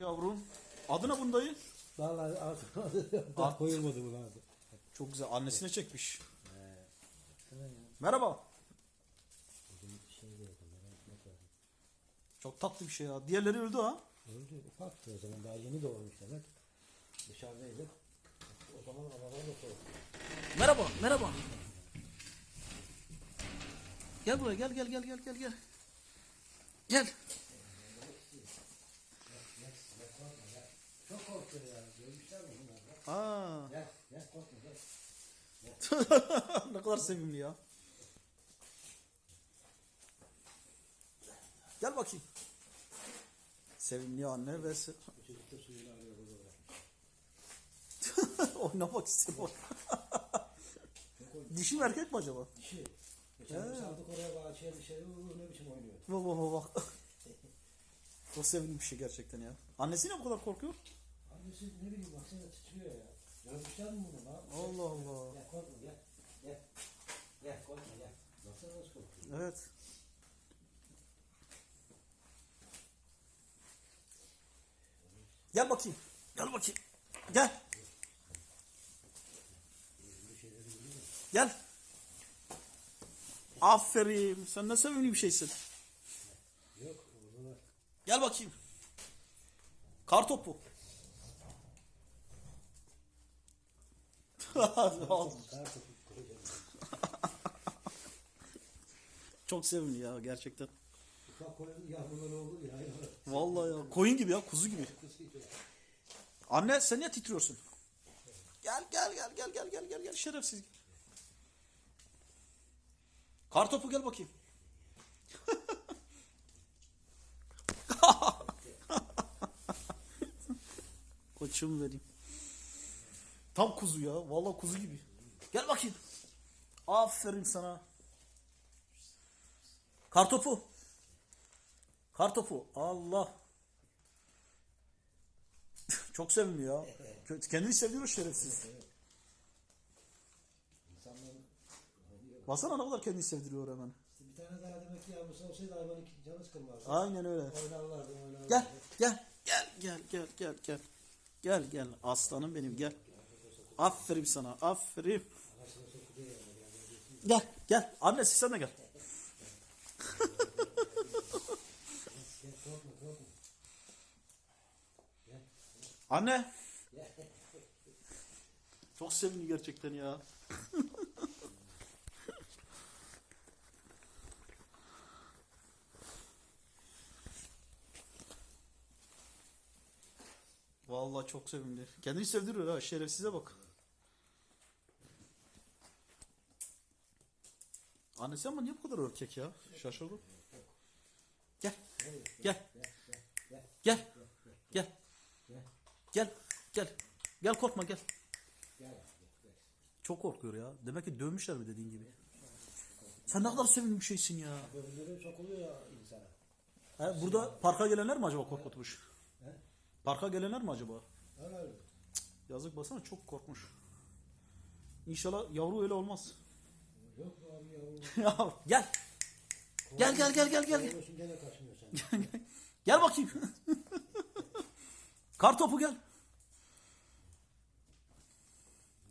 Yavrum. Adı ne bunun dayı? Vallahi artık daha koyulmadı buna adı. Çok güzel. Annesine çekmiş. Merhaba. Şey. Çok tatlı bir şey ya. Diğerleri öldü ha. Öldü ufaktı o zaman daha yeni doğmuş demek. Dışarıdaydı. O zaman arabalar da soğuk. Merhaba. Merhaba. Gel buraya. Gel gel gel gel gel gel. Gel. Çok korktu ya. Görmüşler mi bunlar? Aa. Gel gel korkma gel. ne kadar sevimli ya. Gel bakayım. Sevimli anne ve se- Bu çocuk da suyunu arıyor burada bırak. oynamak istiyor. Dişi mi erkek mi acaba? Dişi. Geçen gün saldık oraya bahçeye dışarı uuu ne biçim oynuyor. Bak bak bak bak. Çok sevimli bir şey gerçekten ya. Annesi ne bu kadar korkuyor? Annesi ne bileyim baksana titriyor ya. Görmüşler mi bunu? Yapmış? Allah Allah. Gel korkma gel. Gel. Gel korkma gel. Baksana nasıl korkuyor. Evet. Gel bakayım. Gel bakayım. Gel. Gel. Aferin. Sen ne sevimli bir şeysin. Yok. Gel bakayım. Kar topu koyacağım. Çok sevimli ya gerçekten. Ufak koyun yavruları olur ya. hayvanlar. Vallahi ya koyun gibi ya kuzu gibi. Anne sen niye titriyorsun? Gel gel gel gel gel gel gel gel şerefsiz. Kar topu gel bakayım. Koçum benim. Tam kuzu ya. Vallahi kuzu gibi. Gel bakayım. Aferin sana. Kar topu. Kar topu. Allah. Çok sevimli ya. Kendini seviyor şerefsiz. Baksana ne kadar kendini sevdiriyor hemen. bir tane daha demek ki yavrusu olsaydı hayvanın canı sıkılmazdı. Aynen öyle. Oynarlardı oynarlardı. Gel gel gel gel gel gel gel. Gel gel aslanım benim gel. Aferin sana aferin. Gel gel annesi sen de gel. Anne. Çok sevimli gerçekten ya. Vallahi çok sevimli. Kendini sevdiriyor ha şerefsize bak. Annesi ama niye bu kadar ürkek ya? Şaşırdım. Gel. Gel. Gel. Gel. Gel. Gel. Gel korkma gel. Çok korkuyor ya. Demek ki dövmüşler mi dediğin gibi. Sen ne kadar sevimli bir şeysin ya. Bölümleri sokuluyor ya insana. Burada parka gelenler mi acaba korkutmuş? Parka gelenler mi acaba? Öyle. Yazık basana çok korkmuş. İnşallah yavru öyle olmaz. Yok abi yavrum? ya gel. Gel gel gel gel gel. Korkuyorsun gene kaçmıyor sen. Gel bakayım. Kar topu gel.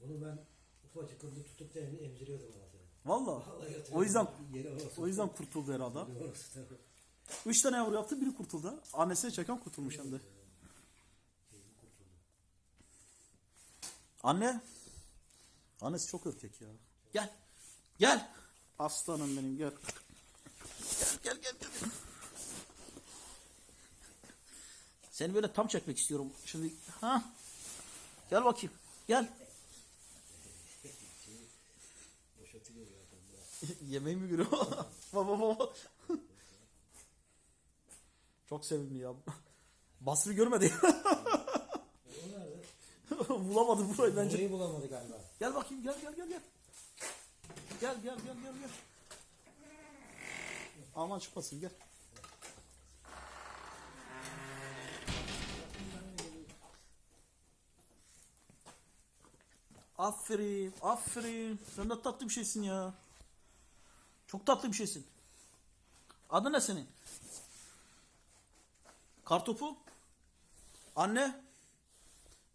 Bunu ben ufacıkında tutup da em- emziriyordum. Vallahi yatırıyordum. O yüzden o yüzden kurtuldu herhalde. Üç tane yavru yaptı biri kurtuldu. Annesine çeken kurtulmuş hem de. Anne. Annesi çok ürkek ya. Gel. Gel. Aslanım benim gel. Gel gel gel. gel. Seni böyle tam çekmek istiyorum. Şimdi ha. Gel bakayım. Gel. Yemeği mi görüyor? baba baba. Çok sevimli ya. Basri görmedi. O nerede? Bulamadı burayı bence. Orayı bulamadı galiba. Gel bakayım gel gel gel gel. Gel gel gel gel gel. Aman çıkmasın gel. Aferin, aferin. Sen de tatlı bir şeysin ya. Çok tatlı bir şeysin. Adı ne senin? Kartopu? Anne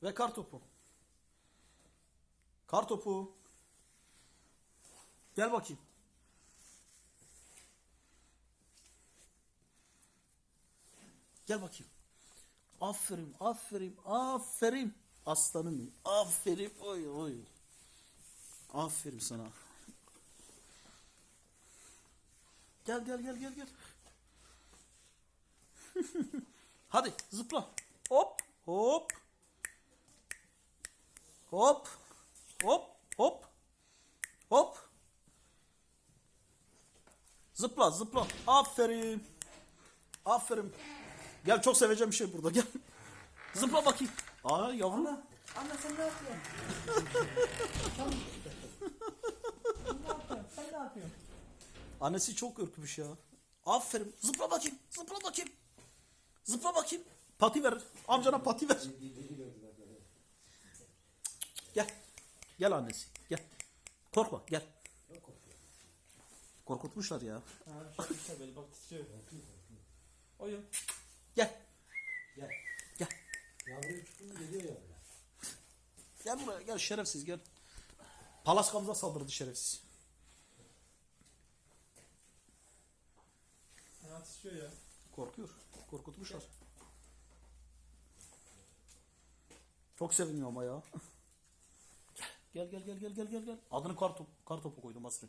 ve kar topu. Gel bakayım. Gel bakayım. Aferin, aferin, aferin. Aslanım. Aferin. Oy oy. Aferin sana. Gel gel gel gel gel. Hadi zıpla. Hop hop. Hop. Hop hop. Hop. Zıpla zıpla. Aferin. Aferin. Gel çok seveceğim bir şey burada gel. Zıpla bakayım. Aa yavrum. Anne sen ne yapıyorsun? sen ne yapıyorsun? Sen ne yapıyorsun? Annesi çok ürkmüş ya. Aferin. Zıpla bakayım. Zıpla bakayım. Zıpla bakayım. Pati ver. Amcana pati ver. Gel. Gel annesi. Gel. Korkma gel. Korkutmuşlar ya. Ha, şu işte böyle bak titriyor. Oyun. Gel. Gel. Gel. Yavru çıktı geliyor ya. Gel buraya gel şerefsiz gel. Palaskamıza saldırdı şerefsiz. Ha titriyor ya. Korkuyor. Korkutmuşlar. Çok seviniyor ama ya. Gel gel gel gel gel gel gel. Adını kartopu, kartopu koydum Basri.